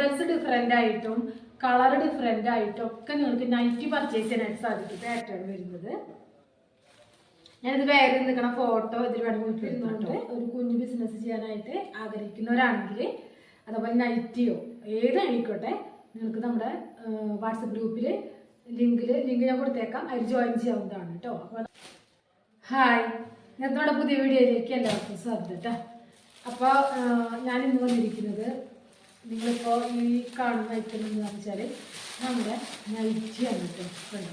Models different ആയിട്ടും colour different ആയിട്ടും ഒക്കെ നിങ്ങൾക്ക് നൈറ്റി പർച്ചേസ് ചെയ്യാനായിട്ട് സാധിക്കും. പാറ്റേൺ വരുന്നത്. ഞാനിത് വേറെ നിൽക്കണ ഫോട്ടോ ഇതിൽ വേണം ഇട്ടുകൊണ്ട് ഒരു കുഞ്ഞു ബിസിനസ് ചെയ്യാനായിട്ട് ആഗ്രഹിക്കുന്നവരാണെങ്കിൽ അതേപോലെ നൈറ്റിയോ ഏതായിക്കോട്ടെ നിങ്ങൾക്ക് നമ്മുടെ വാട്സപ്പ് ഗ്രൂപ്പിൽ ലിങ്കിൽ ലിങ്ക് ഞാൻ കൊടുത്തേക്കാം. അതിൽ ജോയിൻ ചെയ്യാവുന്നതാണ് കേട്ടോ അപ്പോൾ ഹായ്. ഞാൻ നമ്മുടെ പുതിയ വീഡിയോയിലേക്ക് എല്ലാവർക്കും സ്വാഗതം കേട്ടോ അപ്പോൾ ഞാൻ ഇന്ന് വന്നിരിക്കുന്നത് നിങ്ങളിപ്പോൾ ഈ കാണുന്ന ഐറ്റം എന്ന് വെച്ചാൽ നമ്മുടെ നൈറ്റിയാണ് കേട്ടോ കണ്ടോ?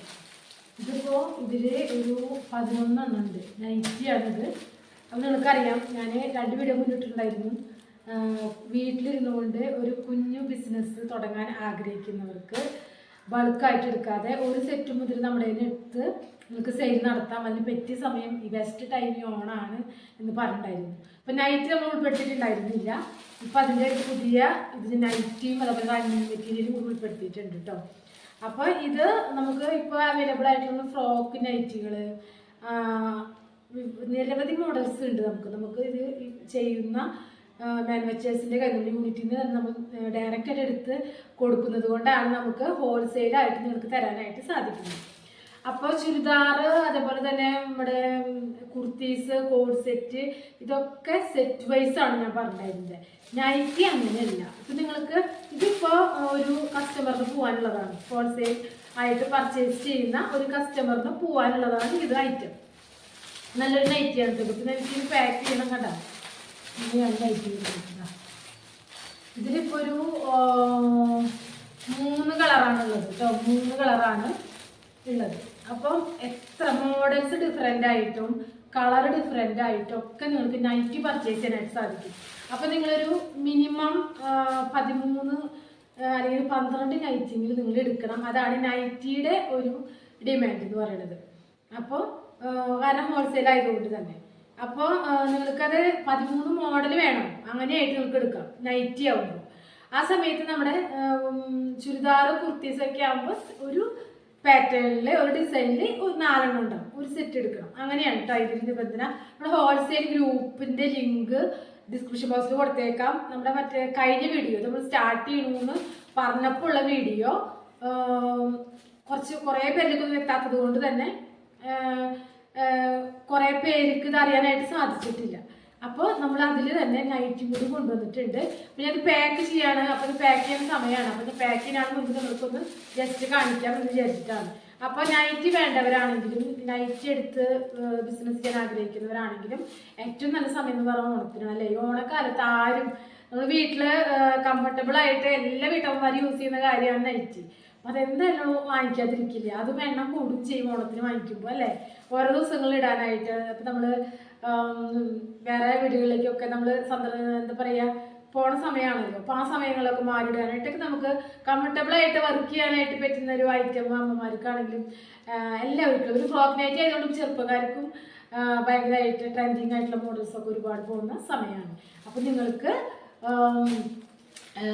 ഇതിപ്പോൾ ഇതിൽ ഒരു പതിനൊന്നെണ്ണം ഉണ്ട്. നൈറ്റിയാണിത് അപ്പൊ നിങ്ങൾക്കറിയാം. ഞാൻ രണ്ട് വീഡിയോ മുന്നിട്ടുണ്ടായിരുന്നു വീട്ടിലിരുന്നുകൊണ്ട് ഒരു കുഞ്ഞു ബിസിനസ് തുടങ്ങാൻ ആഗ്രഹിക്കുന്നവർക്ക് ബൾക്കായിട്ട് എടുക്കാതെ ഒരു സെറ്റ് മുതൽ നമ്മുടെ എടുത്ത് നിങ്ങൾക്ക് സെയിൽ നടത്താം. അതിന് പറ്റിയ സമയം ഈ ബെസ്റ്റ് ടൈം ഓണാണ് എന്ന് പറഞ്ഞിട്ടുണ്ടായിരുന്നു. അപ്പം നൈറ്റ് നമ്മൾ ഉൾപ്പെടുത്തിയിട്ടുണ്ടായിരുന്നില്ല. ഇപ്പം അതിന്റെ പുതിയ ഇതിന് നൈറ്റിയും അതുപോലെ റണ്ണിങ് മെറ്റീരിയലും ഉൾപ്പെടുത്തിയിട്ടുണ്ട് കേട്ടോ അപ്പോൾ ഇത് നമുക്ക് ഇപ്പോൾ അവൈലബിൾ ആയിട്ടുള്ള ഫ്രോക്ക് നൈറ്റികൾ നിരവധി മോഡൽസ് ഉണ്ട് നമുക്ക്. നമുക്ക് ഇത് ചെയ്യുന്ന മാനുഫാക്ചേഴ്സിന്റെ കൈകൊണ്ട് യൂണിറ്റിൽ നിന്ന് നമ്മൾ ഡയറക്റ്റ് ആയിട്ട് എടുത്ത് കൊടുക്കുന്നത് കൊണ്ടാണ് നമുക്ക് ഹോൾസെയിലായിട്ട് നിങ്ങൾക്ക് തരാനായിട്ട് സാധിക്കുന്നത്. അപ്പോൾ ചുരിദാർ അതേപോലെ തന്നെ നമ്മുടെ കുർത്തീസ് കോഡ് സെറ്റ് ഇതൊക്കെ സെറ്റ് വൈസ് ആണ് ഞാൻ പറഞ്ഞിരുന്നത് നൈറ്റി അങ്ങനെയല്ല. ഇപ്പം നിങ്ങൾക്ക് ഇതിപ്പോൾ ഒരു കസ്റ്റമറിന് പോകാനുള്ളതാണ് ഹോൾസെയിൽ ആയിട്ട് പർച്ചേസ് ചെയ്യുന്ന ഒരു കസ്റ്റമറിന് പോകാനുള്ളതാണ് ഇത് ഐറ്റം നല്ലൊരു നൈറ്റിയാണ് പിന്നെ എനിക്ക് പാക്ക് ചെയ്യണം കണ്ടോ? കൊടുക്കുന്നത് ഇതിലിപ്പോൾ ഒരു മൂന്ന് കളറാണുള്ളത് കേട്ടോ. മൂന്ന് കളറാണ് ഉള്ളത്. അപ്പം എത്ര മോഡൽസ് ഡിഫറെന്റ് ആയിട്ടും കളർ ഡിഫറെന്റ് ആയിട്ടും ഒക്കെ നിങ്ങൾക്ക് നൈറ്റി പർച്ചേസ് ചെയ്യാനായിട്ട് സാധിക്കും. അപ്പം നിങ്ങളൊരു മിനിമം പതിമൂന്ന് അല്ലെങ്കിൽ പന്ത്രണ്ട് നൈറ്റിങ്ങിൽ നിങ്ങൾ എടുക്കണം. അതാണ് നൈറ്റിയുടെ ഒരു ഡിമാൻഡ് എന്ന് പറയുന്നത്. അപ്പോൾ കാരണം ഹോൾസെയിൽ ആയതുകൊണ്ട് തന്നെ. അപ്പോൾ നിങ്ങൾക്കത് പതിമൂന്ന് മോഡൽ വേണം. അങ്ങനെയായിട്ട് നിങ്ങൾക്ക് എടുക്കാം. നൈറ്റി ആവുമ്പോൾ ആ സമയത്ത് നമ്മുടെ ചുരിദാർ കുർത്തീസ് ഒക്കെ ആകുമ്പോൾ ഒരു പാറ്റേണിൽ ഒരു ഡിസൈനിൽ ഒരു നാലെണ്ണം ഉണ്ടാവും. ഒരു സെറ്റ് എടുക്കണം. അങ്ങനെയാണ് കേട്ടോ നിബന്ധന. നമ്മുടെ ഹോൾസെയിൽ ഗ്രൂപ്പിന്റെ ലിങ്ക് ഡിസ്ക്രിപ്ഷൻ ബോക്സിൽ കൊടുത്തേക്കാം. നമ്മുടെ മറ്റേ കഴിഞ്ഞ വീഡിയോ നമ്മൾ സ്റ്റാർട്ട് ചെയ്യണമെന്ന് പറഞ്ഞപ്പോൾ ഉള്ള വീഡിയോ കുറച്ച് കുറേ പേരിലേക്കൊന്നും എത്താത്തത് കൊണ്ട് തന്നെ കുറേ പേർക്ക് ഇത് അറിയാനായിട്ട് സാധിച്ചിട്ടില്ല. അപ്പോൾ നമ്മൾ അതിൽ തന്നെ നൈറ്റും കൂടി കൊണ്ടുവന്നിട്ടുണ്ട്. പിന്നെ ഞാനത് പാക്ക് ചെയ്യാണ്. അപ്പോൾ ഇത് പാക്ക് ചെയ്യുന്ന സമയമാണ് അപ്പോൾ ഇത് പാക്ക് ചെയ്യാനാണ് മുമ്പ് നിങ്ങൾക്കൊന്ന് ജസ്റ്റ് കാണിക്കാം എന്ന് വിചാരിച്ചിട്ടാണ്. അപ്പോൾ നൈറ്റ് വേണ്ടവരാണെങ്കിലും നൈറ്റ് എടുത്ത് ബിസിനസ് ചെയ്യാൻ ആഗ്രഹിക്കുന്നവരാണെങ്കിലും ഏറ്റവും നല്ല സമയം എന്ന് പറയുന്നത് ഓണത്തിനാണ് അല്ലേ? ഈ ഓണക്കാലത്ത് ആരും നമ്മൾ വീട്ടിൽ കംഫർട്ടബിൾ ആയിട്ട് എല്ലാ വീട്ടമ്മമാരും യൂസ് ചെയ്യുന്ന കാര്യമാണ് നൈറ്റ് അതെന്തായാലും വാങ്ങിക്കാതിരിക്കില്ല? അത് വേണം കൂടും ചെയ്യും ഓണത്തിന് വാങ്ങിക്കുമ്പോൾ അല്ലേ? ഓരോ ദിവസങ്ങളിൽ ഇടാനായിട്ട്. അപ്പം നമ്മൾ വേറെ വീടുകളിലേക്കൊക്കെ നമ്മൾ സന്ദർഭ എന്താ പറയുക പോണ സമയമാണല്ലോ അപ്പോൾ ആ സമയങ്ങളൊക്കെ മാറിയിടാനായിട്ടൊക്കെ നമുക്ക് കംഫർട്ടബിൾ ആയിട്ട് വർക്ക് ചെയ്യാനായിട്ട് പറ്റുന്ന ഒരു ഐറ്റം അമ്മമാർക്കാണെങ്കിലും എല്ലാവർക്കും. ഒരു ഫ്രോക്ക് നൈറ്റ് ആയതുകൊണ്ട് ചെറുപ്പക്കാർക്കും ഭയങ്കരമായിട്ട് ട്രെൻഡിങ് ആയിട്ടുള്ള മോഡൽസ് ഒക്കെ ഒരുപാട് പോകുന്ന സമയമാണ്. അപ്പോൾ നിങ്ങൾക്ക്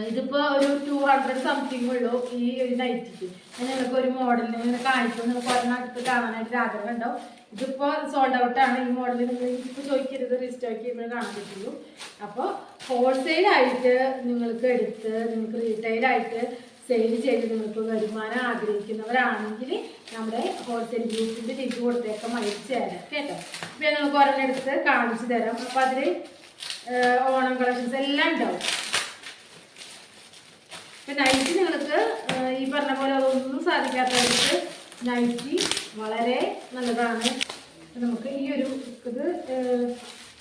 ഇതിപ്പോ ഒരു ടു ഹൺഡ്രഡ് സംതിങ് ഉള്ളൂ ഈ ഒരു നൈറ്റിക്ക് ഞാൻ നിങ്ങൾക്ക് ഒരു മോഡലിന് ഇങ്ങനെ കാണിക്കും. നിങ്ങൾക്ക് ഒരെണ്ണം അടുത്ത് കാണാനായിട്ട് ആഗ്രഹം ഉണ്ടാവും. ഇതിപ്പോ സോൾഡ് ഔട്ട് ആണ്. ഈ മോഡൽ നിങ്ങൾ ഇപ്പോൾ ചോദിക്കരുത് റീസ്റ്റോക്ക് ചെയ്യുമ്പോൾ കാണാൻ പറ്റുള്ളൂ. അപ്പോൾ ഹോൾസെയിൽ ആയിട്ട് നിങ്ങൾക്ക് എടുത്ത് നിങ്ങൾക്ക് റീറ്റെയിൽ ആയിട്ട് സെയിൽ ചെയ്ത് നിങ്ങൾക്ക് വരുമാനം ആഗ്രഹിക്കുന്നവരാണെങ്കിൽ നമ്മുടെ ഹോൾസെയിൽ ഗ്രൂപ്പിന്റെ ലിങ്ക് കൊടുത്തേക്കാം അയച്ചു തരാം കേട്ടോ ഇപ്പം നിങ്ങൾക്ക് ഒരെണ്ണം എടുത്ത് കാണിച്ചു തരാം. അപ്പൊ അതിൽ ഓണം കളക്ഷൻസ് എല്ലാം ഉണ്ടാവും. ഇപ്പം നൈറ്റി നിങ്ങൾക്ക് ഈ പറഞ്ഞ പോലെ അതൊന്നും സാധിക്കാത്തവർക്ക് നൈറ്റി വളരെ നല്ലതാണ്. നമുക്ക് ഈ ഒരു ഇത്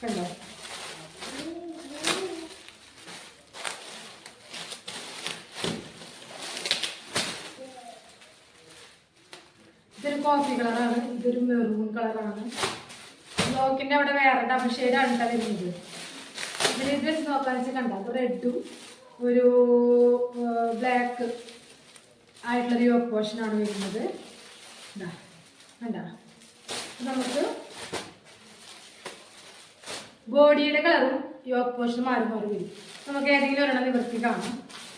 കണ്ടോ? ഇതൊരു കോഫി കളറാണ് ഇതൊരു മെറൂൺ കളറാണ് ബ്ലോക്കിന്റെ അവിടെ വേറെ ഡബിൾ ഷെയ്ഡാണ് കേട്ടോ വരുന്നത്. ഇതിൽ ഇത് വെച്ച് നോക്കാൻ വെച്ചാൽ കണ്ടോ? അത് റെഡും ഒരു ബ്ലാക്ക് ആയിട്ടുള്ളൊരു യോഗ പോർഷനാണ് വരുന്നത്. നമുക്ക് ബോഡിയുടെ കളറും യോഗ പോർഷൻ മാറി മാറി വരും. നമുക്ക് ഏതെങ്കിലും ഒരെണ്ണം നിവർത്തി കാണാം.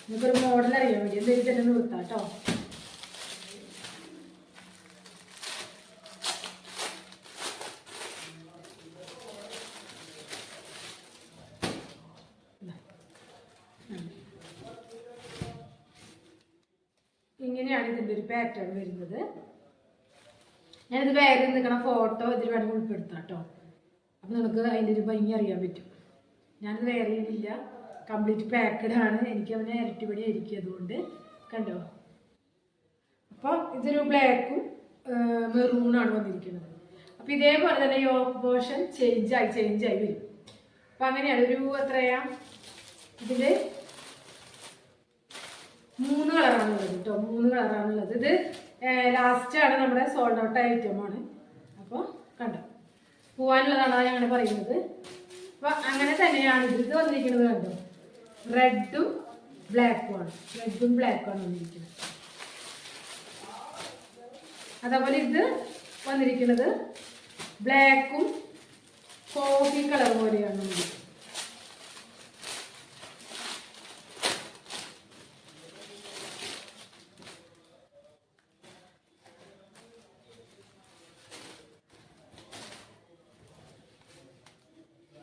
നമുക്കൊരു മോഡൽ അറിയാൻ വേണ്ടി. എന്തെങ്കിലും തന്നെ നിർത്താം കേട്ടോ. ഇങ്ങനെയാണ് ഇതിന്റെ ഒരു പാറ്റേൺ വരുന്നത്. ഞാനിത് വേറെ നിൽക്കണ ഫോട്ടോ ഇതിൽ വേണമെങ്കിൽ ഉൾപ്പെടുത്താം കേട്ടോ. അപ്പം നിങ്ങൾക്ക് അതിന്റെ ഒരു ഭംഗി അറിയാൻ പറ്റും. ഞാനിത് വേറെ ചെയ്യുന്നില്ല കംപ്ലീറ്റ് പാക്കഡ് ആണ്. എനിക്ക് അവനെ ഇരട്ടിപടി ആയിരിക്കും അതുകൊണ്ട്. കണ്ടോ? അപ്പോൾ ഇതൊരു ബ്ലാക്കും മെറൂണാണ് വന്നിരിക്കുന്നത്. അപ്പോൾ ഇതേപോലെ തന്നെ യോക്ക് പോർഷൻ ചേഞ്ച് ആയി ചേഞ്ച് ആയി വരും. അപ്പം അങ്ങനെയാണ് ഒരു എത്രയാ? ഇതിൽ മൂന്ന് കളറാണുള്ളത് കേട്ടോ. മൂന്ന് കളറാണുള്ളത്. ഇത് ലാസ്റ്റ് ആണ് നമ്മുടെ സോൾഡ് ഔട്ട് ഐറ്റമാണ് അപ്പോൾ കണ്ടോ? പോവാനുള്ളതാണ് ഞങ്ങൾ പറയുന്നത്. അപ്പോൾ അങ്ങനെ തന്നെയാണ് ഇത്. ഇത് വന്നിരിക്കുന്നത് കണ്ടോ? റെഡും ബ്ലാക്കും ആണ്. റെഡും ബ്ലാക്കും ആണ് വന്നിരിക്കുന്നത്. അതേപോലെ ഇത് വന്നിരിക്കുന്നത് ബ്ലാക്കും കോഫി കളർ പോലെയാണ് വന്നിരിക്കുന്നത്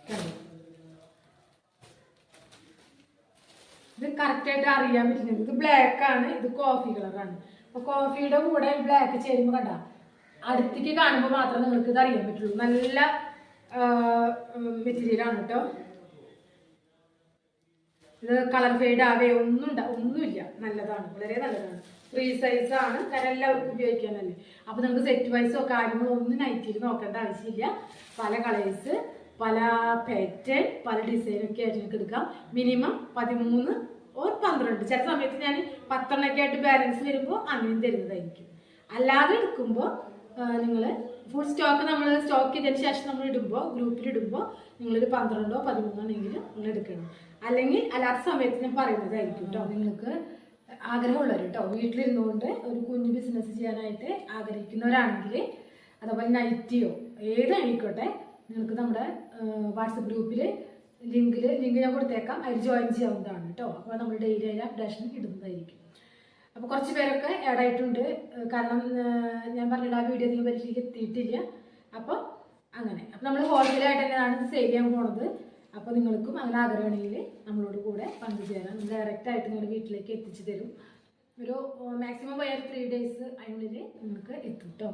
കണ്ടോ? ഇത് കറക്റ്റായിട്ട് അറിയാൻ പറ്റുന്നത് ഇത് ബ്ലാക്ക് ആണ് ഇത് കോഫി കളറാണ് അപ്പൊ കോഫിയുടെ കൂടെ ബ്ലാക്ക് ചേരുമ്പോൾ കണ്ട അടുത്തേക്ക് കാണുമ്പോൾ മാത്രമേ നിങ്ങൾക്ക് ഇത് അറിയാൻ പറ്റുള്ളൂ. നല്ല മെറ്റീരിയലാണ് കേട്ടോ ഇത് കളർ ഫെയ്ഡ് ആവേ ഒന്നും ഒന്നുമില്ല. നല്ലതാണ് വളരെ നല്ലതാണ്. ഫ്രീ സൈസ് ആണ് കാരണം എല്ലാവർക്കും ഉപയോഗിക്കാനല്ലേ. അപ്പൊ നിങ്ങൾക്ക് സെറ്റ് വൈസോ കാര്യങ്ങളോ ഒന്നും നൈറ്റിൽ നോക്കേണ്ട ആവശ്യമില്ല. പല കളേഴ്സ് പല പാറ്റേൺ പല ഡിസൈനൊക്കെ ആയിട്ട് നിങ്ങൾക്ക് എടുക്കാം. മിനിമം പതിമൂന്ന് ഓർ പന്ത്രണ്ട്. ചില സമയത്ത് ഞാൻ പത്തെണ്ണൊക്കെ ആയിട്ട് ബാലൻസ് വരുമ്പോൾ അങ്ങനെയും തരുന്നതായിരിക്കും. അല്ലാതെ എടുക്കുമ്പോൾ നിങ്ങൾ ഫുൾ സ്റ്റോക്ക് നമ്മൾ സ്റ്റോക്ക് ചെയ്തതിന് ശേഷം നമ്മൾ ഇടുമ്പോൾ ഗ്രൂപ്പിൽ ഇടുമ്പോൾ നിങ്ങളൊരു പന്ത്രണ്ടോ പതിമൂന്നോ ആണെങ്കിലും നിങ്ങൾ എടുക്കണം. അല്ലെങ്കിൽ അല്ലാത്ത സമയത്ത് ഞാൻ പറയുന്നതായിരിക്കും കേട്ടോ നിങ്ങൾക്ക് ആഗ്രഹമുള്ളവർ കേട്ടോ വീട്ടിലിരുന്നുകൊണ്ട് ഒരു കുഞ്ഞു ബിസിനസ് ചെയ്യാനായിട്ട് ആഗ്രഹിക്കുന്നവരാണെങ്കിൽ അതുപോലെ നൈറ്റിയോ ഏതായിക്കോട്ടെ നിങ്ങൾക്ക് നമ്മുടെ വാട്സപ്പ് ഗ്രൂപ്പിൽ ലിങ്കിൽ ലിങ്ക് ഞാൻ കൊടുത്തേക്കാം. അതിൽ ജോയിൻ ചെയ്യാവുന്നതാണ് കേട്ടോ അപ്പോൾ നമ്മൾ ഡെയിലി അതിൽ അപ്ഡേഷൻ ഇടുന്നതായിരിക്കും. അപ്പോൾ കുറച്ച് പേരൊക്കെ ആഡ് ആയിട്ടുണ്ട്. കാരണം ഞാൻ പറഞ്ഞിട്ട് ആ വീഡിയോ നിങ്ങൾ പരിശീലിക്ക് എത്തിയിട്ടില്ല. അപ്പോൾ അങ്ങനെ. അപ്പോൾ നമ്മൾ ഹോൾസെയിലായിട്ട് തന്നെയാണ് സെയിൽ ചെയ്യാൻ പോണത്. അപ്പോൾ നിങ്ങൾക്കും അങ്ങനെ ആഗ്രഹമാണെങ്കിൽ നമ്മളോട് കൂടെ പങ്കുചേരാം ഡയറക്റ്റ് ആയിട്ട് നിങ്ങളുടെ വീട്ടിലേക്ക് എത്തിച്ചു തരും. ഒരു മാക്സിമം പോയ ത്രീ ഡേയ്സ് അതിനുള്ളിൽ നിങ്ങൾക്ക് എത്തും കേട്ടോ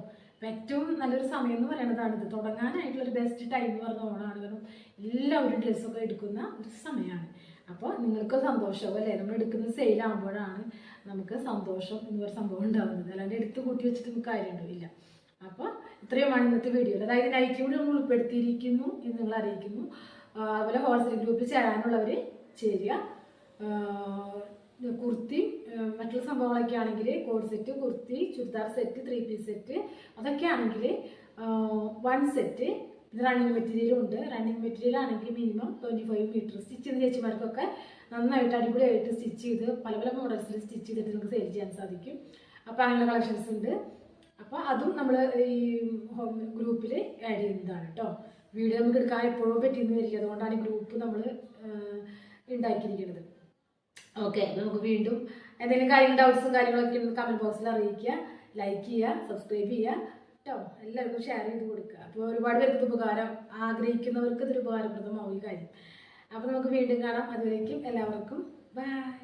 ഏറ്റവും നല്ലൊരു സമയം എന്ന് പറയുന്നതാണ് ഇത്. തുടങ്ങാനായിട്ടുള്ള ഒരു ബെസ്റ്റ് ടൈം എന്ന് പറഞ്ഞ ഓണമാണ് കാരണം എല്ലാവരും ഡ്രസ്സൊക്കെ എടുക്കുന്ന ഒരു സമയമാണ്. അപ്പോൾ നിങ്ങൾക്ക് സന്തോഷവും അല്ലേ? നമ്മൾ എടുക്കുന്ന സെയിലാകുമ്പോഴാണ് നമുക്ക് സന്തോഷം എന്ന് പറയുന്ന സംഭവം ഉണ്ടാകുന്നത്. അല്ലാണ്ട് എടുത്ത് കൂട്ടി വെച്ചിട്ട് നമുക്ക് കാര്യമുണ്ടാവില്ല അപ്പോൾ ഇത്രയുമാണ് ഇന്നത്തെ വീഡിയോ അതായത് നൈറ്റ് കൂടി നമ്മൾ ഉൾപ്പെടുത്തിയിരിക്കുന്നു എന്ന് നിങ്ങൾ അറിയിക്കുന്നു. അതുപോലെ ഹോൾസെയിൽ ഗ്രൂപ്പിൽ ചേരാനുള്ളവർ ചേരുക. കുർത്തി മറ്റുള്ള സംഭവങ്ങളൊക്കെ ആണെങ്കിൽ code set kurti churidar set three piece set അതൊക്കെ ആണെങ്കിൽ വൺ സെറ്റ് ഇത് റണ്ണിങ് മെറ്റീരിയലും ഉണ്ട്. റണ്ണിങ് മെറ്റീരിയൽ ആണെങ്കിൽ minimum twenty five metre stitch ചെയ്ത ചേച്ചിമാർക്കൊക്കെ നന്നായിട്ട് അടിപൊളിയായിട്ട് സ്റ്റിച്ച് ചെയ്ത് പല പല മോഡൽസിൽ സ്റ്റിച്ച് ചെയ്തിട്ട് നിങ്ങൾക്ക് സെയിൽ ചെയ്യാൻ സാധിക്കും. അപ്പോൾ അങ്ങനെയുള്ള കളക്ഷൻസ് ഉണ്ട്. അപ്പോൾ അതും നമ്മൾ ഈ ഹോം ഗ്രൂപ്പിൽ ആഡ് ചെയ്യുന്നതാണ് കേട്ടോ വീഡിയോ നമുക്ക് എടുക്കാൻ എപ്പോഴും പറ്റിയെന്ന് വരില്ല. അതുകൊണ്ടാണ് ഈ ഗ്രൂപ്പ് നമ്മൾ ഉണ്ടാക്കിയിരിക്കുന്നത്. ഓക്കെ നമുക്ക് വീണ്ടും എന്തെങ്കിലും കാര്യങ്ങൾ ഡൗട്ട്സും കാര്യങ്ങളൊക്കെ കമന്റ് ബോക്സിൽ അറിയിക്കുക. ലൈക്ക് ചെയ്യുക സബ്സ്ക്രൈബ് ചെയ്യുക. കേട്ടോ എല്ലാവർക്കും ഷെയർ ചെയ്ത് കൊടുക്കുക. അപ്പോൾ ഒരുപാട് പേർക്ക് ഉപകാരം ആഗ്രഹിക്കുന്നവർക്ക് ഇതൊരു ഉപകാരപ്രദമാവും ഈ കാര്യം. അപ്പോൾ നമുക്ക് വീണ്ടും കാണാം. അതുവരേക്കും എല്ലാവർക്കും ബൈ